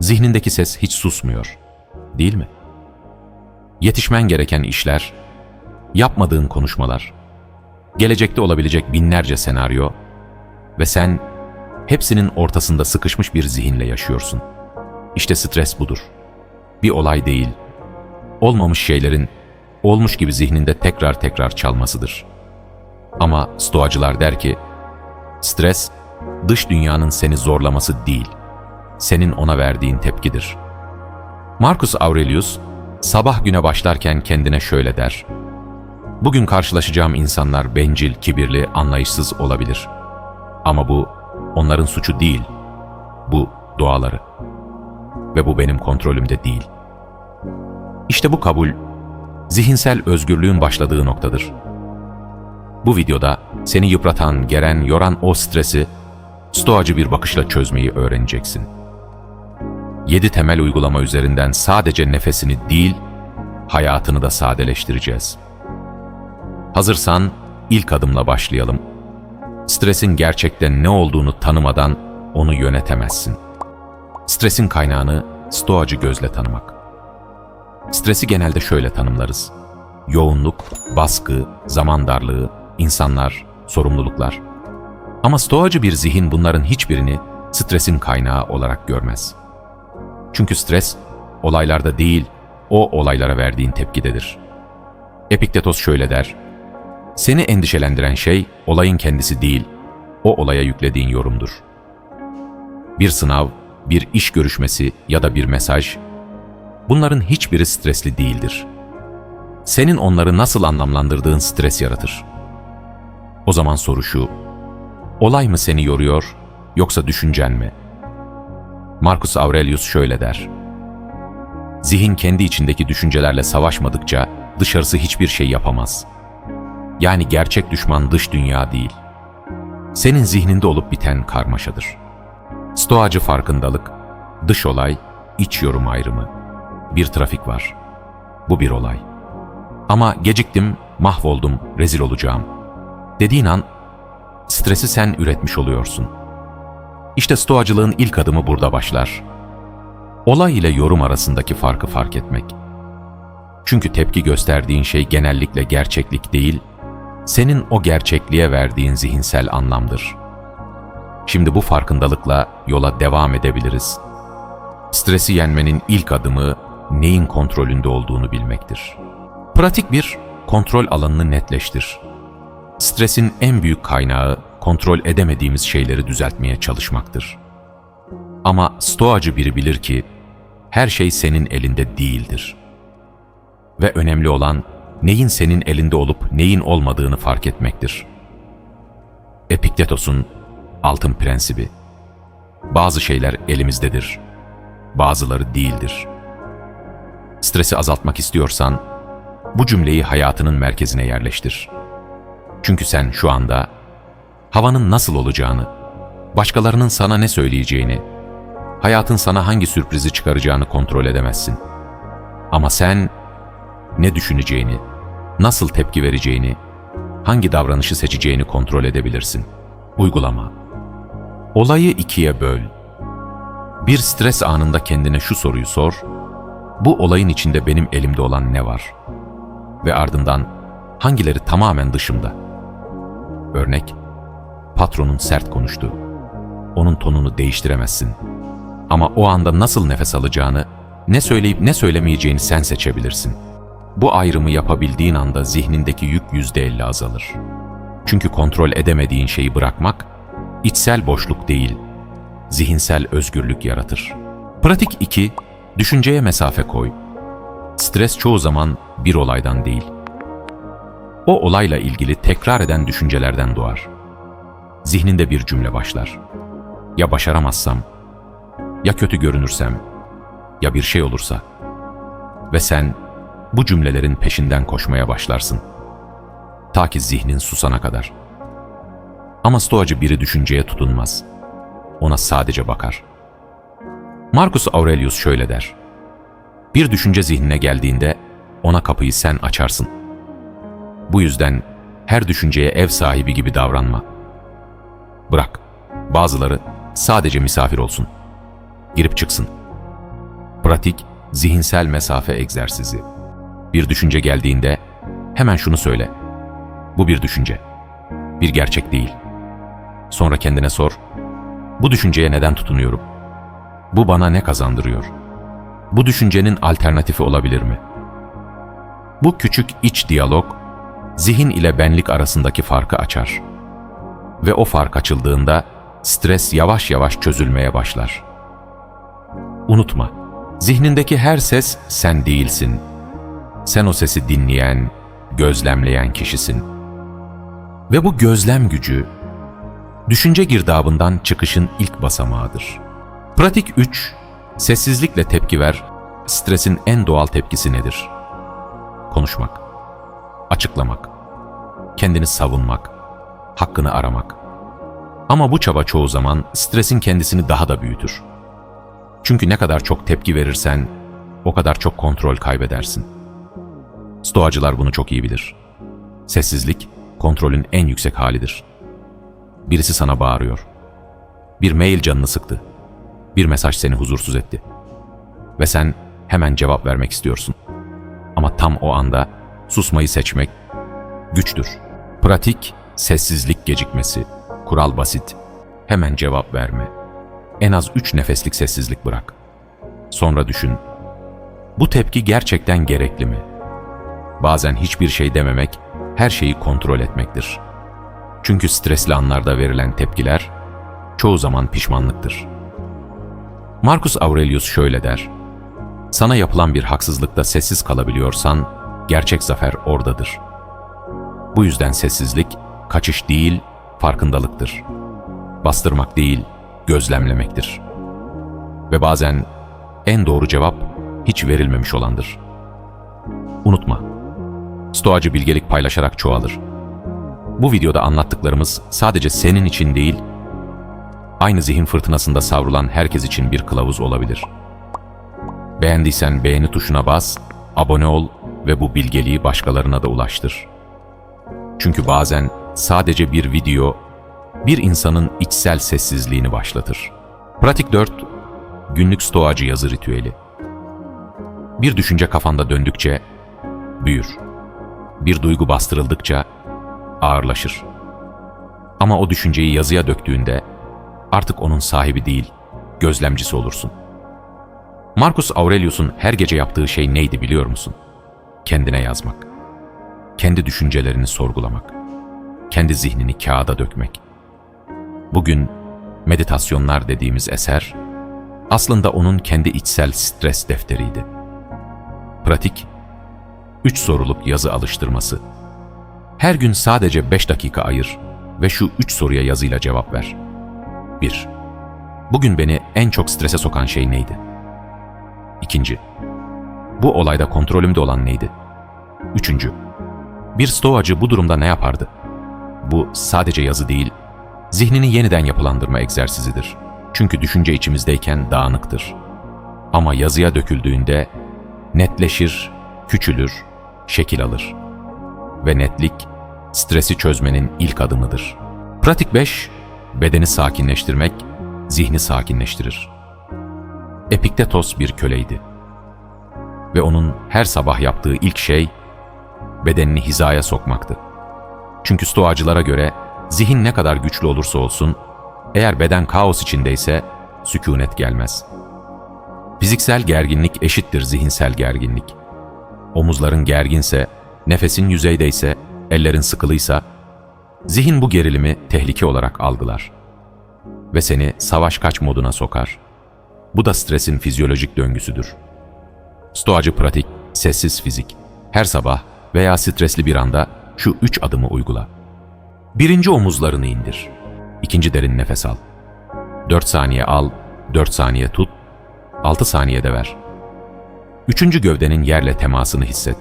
Zihnindeki ses hiç susmuyor. Değil mi? Yetişmen gereken işler, yapmadığın konuşmalar, gelecekte olabilecek binlerce senaryo ve sen hepsinin ortasında sıkışmış bir zihinle yaşıyorsun. İşte stres budur. Bir olay değil, olmamış şeylerin olmuş gibi zihninde tekrar tekrar çalmasıdır. Ama stoacılar der ki, stres dış dünyanın seni zorlaması değil, senin ona verdiğin tepkidir. Marcus Aurelius, sabah güne başlarken kendine şöyle der. Bugün karşılaşacağım insanlar bencil, kibirli, anlayışsız olabilir. Ama bu onların suçu değil, bu doğaları. Ve bu benim kontrolümde değil. İşte bu kabul, zihinsel özgürlüğün başladığı noktadır. Bu videoda seni yıpratan, geren, yoran o stresi stoacı bir bakışla çözmeyi öğreneceksin. 7 temel uygulama üzerinden sadece nefesini değil, hayatını da sadeleştireceğiz. Hazırsan ilk adımla başlayalım. Stresin gerçekten ne olduğunu tanımadan onu yönetemezsin. Stresin kaynağını stoacı gözle tanımak. Stresi genelde şöyle tanımlarız. Yoğunluk, baskı, zaman darlığı, insanlar, sorumluluklar. Ama stoacı bir zihin bunların hiçbirini stresin kaynağı olarak görmez. Çünkü stres, olaylarda değil, o olaylara verdiğin tepkidedir. Epiktetos şöyle der, Seni endişelendiren şey, olayın kendisi değil, o olaya yüklediğin yorumdur. Bir sınav, bir iş görüşmesi ya da bir mesaj, bunların hiçbiri stresli değildir. Senin onları nasıl anlamlandırdığın stres yaratır. O zaman soru şu, olay mı seni yoruyor yoksa düşüncen mi? Marcus Aurelius şöyle der. Zihin kendi içindeki düşüncelerle savaşmadıkça dışarısı hiçbir şey yapamaz. Yani gerçek düşman dış dünya değil. Senin zihninde olup biten karmaşadır. Stoacı farkındalık, dış olay, iç yorum ayrımı. Bir trafik var. Bu bir olay. Ama geciktim, mahvoldum, rezil olacağım. Dediğin an stresi sen üretmiş oluyorsun. İşte stoacılığın ilk adımı burada başlar. Olay ile yorum arasındaki farkı fark etmek. Çünkü tepki gösterdiğin şey genellikle gerçeklik değil, senin o gerçekliğe verdiğin zihinsel anlamdır. Şimdi bu farkındalıkla yola devam edebiliriz. Stresi yenmenin ilk adımı neyin kontrolünde olduğunu bilmektir. Pratik bir kontrol alanını netleştir. Stresin en büyük kaynağı kontrol edemediğimiz şeyleri düzeltmeye çalışmaktır. Ama stoacı biri bilir ki her şey senin elinde değildir. Ve önemli olan neyin senin elinde olup neyin olmadığını fark etmektir. Epiktetos'un altın prensibi. Bazı şeyler elimizdedir, bazıları değildir. Stresi azaltmak istiyorsan bu cümleyi hayatının merkezine yerleştir. Çünkü sen şu anda havanın nasıl olacağını, başkalarının sana ne söyleyeceğini, hayatın sana hangi sürprizi çıkaracağını kontrol edemezsin. Ama sen ne düşüneceğini, nasıl tepki vereceğini, hangi davranışı seçeceğini kontrol edebilirsin. Uygulama. Olayı ikiye böl. Bir stres anında kendine şu soruyu sor. Bu olayın içinde benim elimde olan ne var? Ve ardından hangileri tamamen dışımda? Örnek, patronun sert konuştu. Onun tonunu değiştiremezsin. Ama o anda nasıl nefes alacağını, ne söyleyip ne söylemeyeceğini sen seçebilirsin. Bu ayrımı yapabildiğin anda zihnindeki yük yüzde elli azalır. Çünkü kontrol edemediğin şeyi bırakmak, içsel boşluk değil, zihinsel özgürlük yaratır. Pratik 2. Düşünceye mesafe koy. Stres çoğu zaman bir olaydan değil, o olayla ilgili tekrar eden düşüncelerden doğar. Zihninde bir cümle başlar. Ya başaramazsam, ya kötü görünürsem, ya bir şey olursa. Ve sen bu cümlelerin peşinden koşmaya başlarsın. Ta ki zihnin susana kadar. Ama stoacı biri düşünceye tutunmaz. Ona sadece bakar. Marcus Aurelius şöyle der. Bir düşünce zihnine geldiğinde ona kapıyı sen açarsın. Bu yüzden her düşünceye ev sahibi gibi davranma. Bırak, bazıları sadece misafir olsun. Girip çıksın. Pratik, zihinsel mesafe egzersizi. Bir düşünce geldiğinde hemen şunu söyle. Bu bir düşünce. Bir gerçek değil. Sonra kendine sor. Bu düşünceye neden tutunuyorum? Bu bana ne kazandırıyor? Bu düşüncenin alternatifi olabilir mi? Bu küçük iç diyalog, zihin ile benlik arasındaki farkı açar. Ve o fark açıldığında stres yavaş yavaş çözülmeye başlar. Unutma, zihnindeki her ses sen değilsin. Sen o sesi dinleyen, gözlemleyen kişisin. Ve bu gözlem gücü, düşünce girdabından çıkışın ilk basamağıdır. Pratik 3, sessizlikle tepki ver, stresin en doğal tepkisi nedir? Konuşmak, açıklamak, kendini savunmak, hakkını aramak. Ama bu çaba çoğu zaman stresin kendisini daha da büyütür. Çünkü ne kadar çok tepki verirsen, o kadar çok kontrol kaybedersin. Stoacılar bunu çok iyi bilir. Sessizlik, kontrolün en yüksek halidir. Birisi sana bağırıyor. Bir mail canını sıktı. Bir mesaj seni huzursuz etti. Ve sen hemen cevap vermek istiyorsun. Ama tam o anda susmayı seçmek güçtür. Pratik, sessizlik gecikmesi. Kural basit. Hemen cevap verme. En az üç nefeslik sessizlik bırak. Sonra düşün. Bu tepki gerçekten gerekli mi? Bazen hiçbir şey dememek, her şeyi kontrol etmektir. Çünkü stresli anlarda verilen tepkiler çoğu zaman pişmanlıktır. Marcus Aurelius şöyle der. Sana yapılan bir haksızlıkta sessiz kalabiliyorsan, gerçek zafer oradadır. Bu yüzden sessizlik, kaçış değil, farkındalıktır. Bastırmak değil, gözlemlemektir. Ve bazen en doğru cevap hiç verilmemiş olandır. Unutma, stoacı bilgelik paylaşarak çoğalır. Bu videoda anlattıklarımız sadece senin için değil, aynı zihin fırtınasında savrulan herkes için bir kılavuz olabilir. Beğendiysen beğeni tuşuna bas, abone ol ve bu bilgeliği başkalarına da ulaştır. Çünkü bazen sadece bir video bir insanın içsel sessizliğini başlatır. Pratik 4. Günlük stoacı yazı ritüeli. Bir düşünce kafanda döndükçe büyür. Bir duygu bastırıldıkça ağırlaşır. Ama o düşünceyi yazıya döktüğünde artık onun sahibi değil, gözlemcisi olursun. Marcus Aurelius'un her gece yaptığı şey neydi biliyor musun? Kendine yazmak. Kendi düşüncelerini sorgulamak. Kendi zihnini kağıda dökmek. Bugün meditasyonlar dediğimiz eser aslında onun kendi içsel stres defteriydi. Pratik, üç soruluk yazı alıştırması. Her gün sadece beş dakika ayır ve şu üç soruya yazıyla cevap ver. 1. Bugün beni en çok strese sokan şey neydi? İkinci. Bu olayda kontrolümde olan neydi? Üçüncü. Bir stoacı bu durumda ne yapardı? Bu sadece yazı değil, zihnini yeniden yapılandırma egzersizidir. Çünkü düşünce içimizdeyken dağınıktır. Ama yazıya döküldüğünde netleşir, küçülür, şekil alır. Ve netlik, stresi çözmenin ilk adımıdır. Pratik 5, bedeni sakinleştirmek, zihni sakinleştirir. Epiktetos bir köleydi. Ve onun her sabah yaptığı ilk şey, bedenini hizaya sokmaktı. Çünkü stoacılara göre zihin ne kadar güçlü olursa olsun, eğer beden kaos içindeyse sükunet gelmez. Fiziksel gerginlik eşittir zihinsel gerginlik. Omuzların gerginse, nefesin yüzeydeyse, ellerin sıkılıysa, zihin bu gerilimi tehlike olarak algılar ve seni savaş kaç moduna sokar. Bu da stresin fizyolojik döngüsüdür. Stoacı pratik, sessiz fizik. Her sabah veya stresli bir anda şu üç adımı uygula. Birinci omuzlarını indir. İkinci derin nefes al. Dört saniye al, dört saniye tut, altı saniyede ver. Üçüncü gövdenin yerle temasını hisset.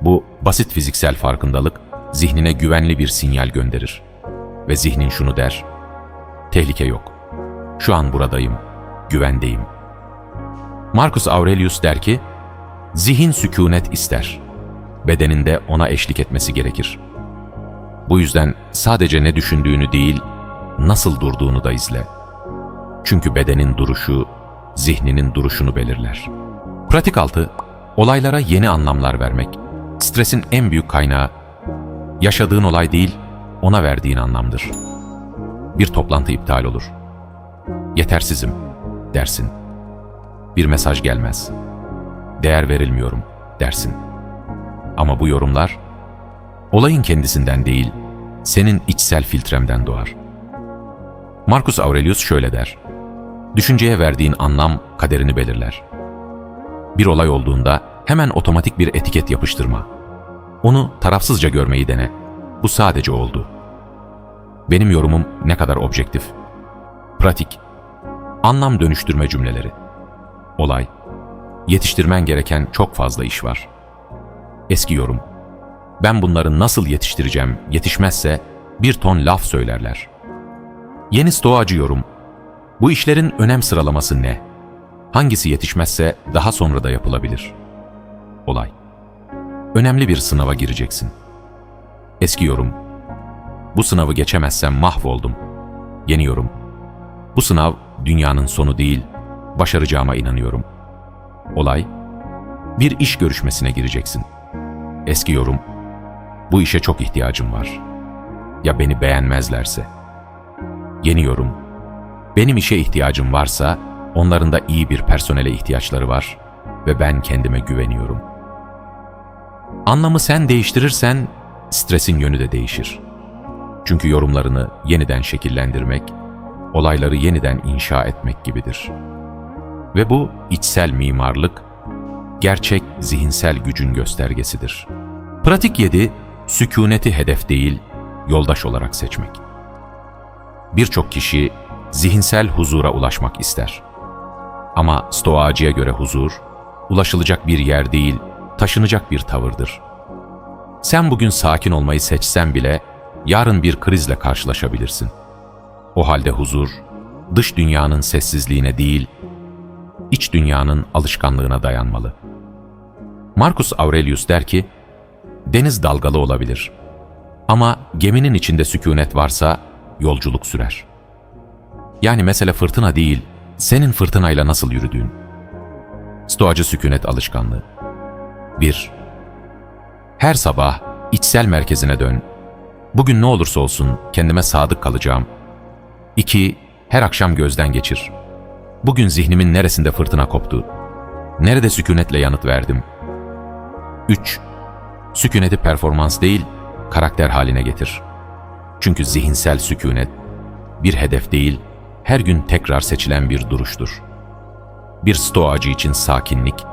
Bu basit fiziksel farkındalık zihnine güvenli bir sinyal gönderir. Ve zihnin şunu der, tehlike yok. Şu an buradayım, güvendeyim. Marcus Aurelius der ki, zihin sükunet ister. Bedeninde ona eşlik etmesi gerekir. Bu yüzden sadece ne düşündüğünü değil, nasıl durduğunu da izle. Çünkü bedenin duruşu zihninin duruşunu belirler. Pratik altı, olaylara yeni anlamlar vermek. Stresin en büyük kaynağı, yaşadığın olay değil, ona verdiğin anlamdır. Bir toplantı iptal olur. Yetersizim, dersin. Bir mesaj gelmez. Değer verilmiyorum, dersin. Ama bu yorumlar, olayın kendisinden değil, senin içsel filtremden doğar. Marcus Aurelius şöyle der. Düşünceye verdiğin anlam kaderini belirler. Bir olay olduğunda hemen otomatik bir etiket yapıştırma. Onu tarafsızca görmeyi dene. Bu sadece oldu. Benim yorumum ne kadar objektif. Pratik. Anlam dönüştürme cümleleri. Olay. Yetiştirmen gereken çok fazla iş var. Eski yorum. Ben bunları nasıl yetiştireceğim, yetişmezse bir ton laf söylerler. Yeni stoacı yorum. Bu işlerin önem sıralaması ne? Hangisi yetişmezse daha sonra da yapılabilir. Olay. Önemli bir sınava gireceksin. Eski yorum. Bu sınavı geçemezsem mahvoldum. Yeni yorum. Bu sınav dünyanın sonu değil, başaracağıma inanıyorum. Olay. Bir iş görüşmesine gireceksin. Eski yorum. Bu işe çok ihtiyacım var. Ya beni beğenmezlerse? Yeni yorum. Benim işe ihtiyacım varsa onların da iyi bir personele ihtiyaçları var ve ben kendime güveniyorum. Anlamı sen değiştirirsen stresin yönü de değişir. Çünkü yorumlarını yeniden şekillendirmek, olayları yeniden inşa etmek gibidir. Ve bu içsel mimarlık, gerçek zihinsel gücün göstergesidir. Pratik 7, sükuneti hedef değil, yoldaş olarak seçmek. Birçok kişi zihinsel huzura ulaşmak ister. Ama stoacıya göre huzur, ulaşılacak bir yer değil, taşınacak bir tavırdır. Sen bugün sakin olmayı seçsen bile, yarın bir krizle karşılaşabilirsin. O halde huzur, dış dünyanın sessizliğine değil, iç dünyanın alışkanlığına dayanmalı. Marcus Aurelius der ki, deniz dalgalı olabilir. Ama geminin içinde sükunet varsa yolculuk sürer. Yani mesele fırtına değil, senin fırtınayla nasıl yürüdüğün. Stoacı sükunet alışkanlığı. 1. Her sabah içsel merkezine dön. Bugün ne olursa olsun kendime sadık kalacağım. 2. Her akşam gözden geçir. Bugün zihnimin neresinde fırtına koptu? Nerede sükunetle yanıt verdim? 3. Sükuneti performans değil, karakter haline getir. Çünkü zihinsel sükunet, bir hedef değil, her gün tekrar seçilen bir duruştur. Bir stoacı için sakinlik,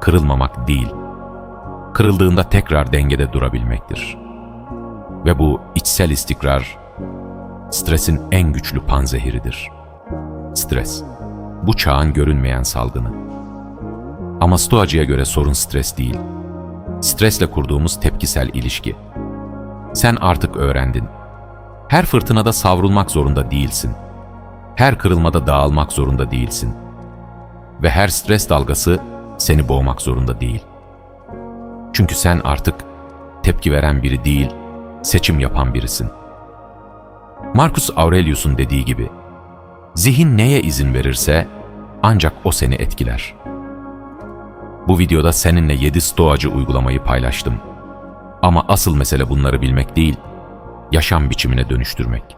kırılmamak değil, kırıldığında tekrar dengede durabilmektir. Ve bu içsel istikrar, stresin en güçlü panzehiridir. Stres, bu çağın görünmeyen salgını. Ama stoacıya göre sorun stres değil, stresle kurduğumuz tepkisel ilişki. Sen artık öğrendin. Her fırtınada savrulmak zorunda değilsin. Her kırılmada dağılmak zorunda değilsin. Ve her stres dalgası seni boğmak zorunda değil. Çünkü sen artık tepki veren biri değil, seçim yapan birisin. Marcus Aurelius'un dediği gibi, zihin neye izin verirse ancak o seni etkiler. Bu videoda seninle 7 stoacı uygulamayı paylaştım. Ama asıl mesele bunları bilmek değil, yaşam biçimine dönüştürmek.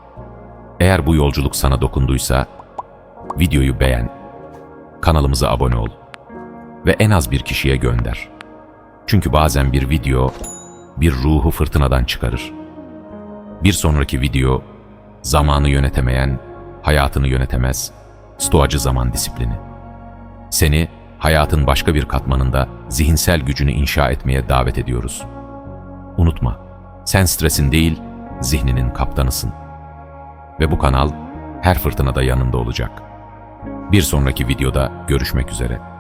Eğer bu yolculuk sana dokunduysa, videoyu beğen, kanalımıza abone ol ve en az bir kişiye gönder. Çünkü bazen bir video bir ruhu fırtınadan çıkarır. Bir sonraki video zamanı yönetemeyen, hayatını yönetemez, stoacı zaman disiplini. Seni hayatın başka bir katmanında zihinsel gücünü inşa etmeye davet ediyoruz. Unutma, sen stresin değil, zihninin kaptanısın. Ve bu kanal her fırtınada yanında olacak. Bir sonraki videoda görüşmek üzere.